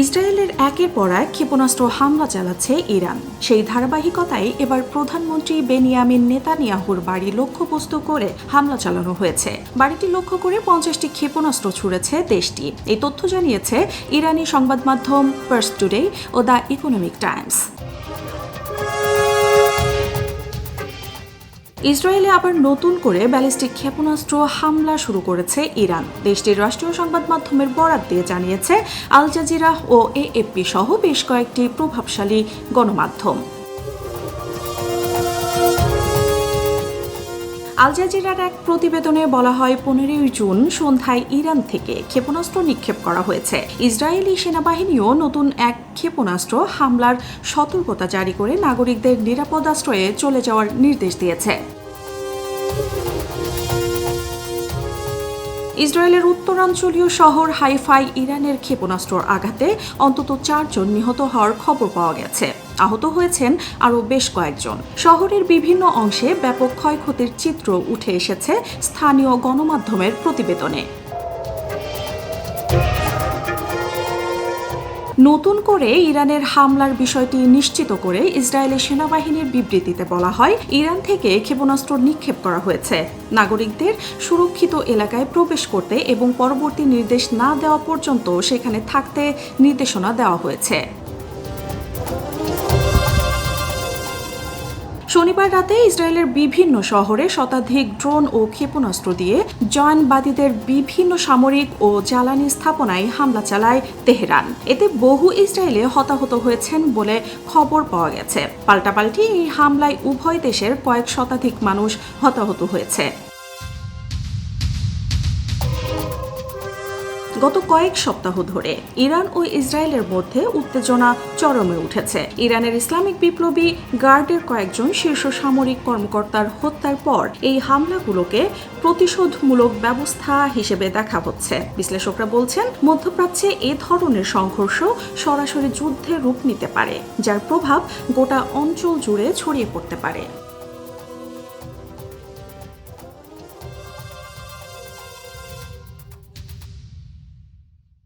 ইসরায়েলের একের পর এক ক্ষেপণাস্ত্র হামলা চালাচ্ছে ইরান। সেই ধারাবাহিকতায় এবার প্রধানমন্ত্রী বেনিয়ামিন নেতানিয়াহুর বাড়ি লক্ষ্যবস্তু করে হামলা চালানো হয়েছে। বাড়িটি লক্ষ্য করে পঞ্চাশটি ক্ষেপণাস্ত্র ছুড়েছে দেশটি। এই তথ্য জানিয়েছে ইরানি সংবাদ মাধ্যম পার্স টুডে ও দ্য ইকোনমিক টাইমস ইসরায়েলে আবার নতুন করে ব্যালিস্টিক ক্ষেপণাস্ত্র হামলা শুরু করেছে ইরান। দেশটির রাষ্ট্রীয় সংবাদ মাধ্যমের বরাত দিয়ে জানিয়েছে, আল জাজিরা ও এএফপি সহ বেশ কয়েকটি প্রভাবশালী গণমাধ্যম। আল জাজিরার এক প্রতিবেদনে বলা হয়, পনেরোই জুন সন্ধ্যায় ইরান থেকে ক্ষেপণাস্ত্র নিক্ষেপ করা হয়েছে। ইসরায়েলি সেনাবাহিনীও নতুন এক ক্ষেপণাস্ত্র হামলার সতর্কতা জারি করে নাগরিকদের নিরাপদ আশ্রয়ে চলে যাওয়ার নির্দেশ দিয়েছে। ইসরায়েলের উত্তরাঞ্চলীয় শহর হাইফাই ইরানের ক্ষেপণাস্ত্রর আঘাতে অন্তত চারজন নিহত হওয়ার খবর পাওয়া গেছে। আহত হয়েছেন আরও বেশ কয়েকজন। শহরের বিভিন্ন অংশে ব্যাপক ক্ষয়ক্ষতির চিত্র উঠে এসেছে স্থানীয় গণমাধ্যমের প্রতিবেদনে। নতুন করে ইরানের হামলার বিষয়টি নিশ্চিত করে ইসরায়েলের সেনাবাহিনীর বিবৃতিতে বলা হয়, ইরান থেকে ক্ষেপণাস্ত্র নিক্ষেপ করা হয়েছে। নাগরিকদের সুরক্ষিত এলাকায় প্রবেশ করতে এবং পরবর্তী নির্দেশ না দেওয়া পর্যন্ত সেখানে থাকতে নির্দেশনা দেওয়া হয়েছে। শনিবার রাতে ইসরায়েলের বিভিন্ন শহরে শতাধিক ড্রোন ও ক্ষেপণাস্ত্র দিয়ে জয়ানবাদীদের বিভিন্ন সামরিক ও জ্বালানি স্থাপনায় হামলা চালায় তেহরান। এতে বহু ইসরায়েলে হতাহত হয়েছেন বলে খবর পাওয়া গেছে। পাল্টাপাল্টি এই হামলায় উভয় দেশের কয়েক শতাধিক মানুষ হতাহত হয়েছে। গত কয়েক সপ্তাহ ধরে ইরান ও ইসরায়েলের মধ্যে উত্তেজনা চরমে উঠেছে। ইরানের ইসলামিক বিপ্লবী গার্ডের কয়েকজন শীর্ষ সামরিক কর্মকর্তার হত্যার পর এই হামলাগুলোকে প্রতিশোধমূলক ব্যবস্থা হিসেবে দেখা হচ্ছে। বিশ্লেষকরা বলছেন, মধ্যপ্রাচ্যে এ ধরনের সংঘর্ষ সরাসরি যুদ্ধের রূপ নিতে পারে, যার প্রভাব গোটা অঞ্চল জুড়ে ছড়িয়ে পড়তে পারে।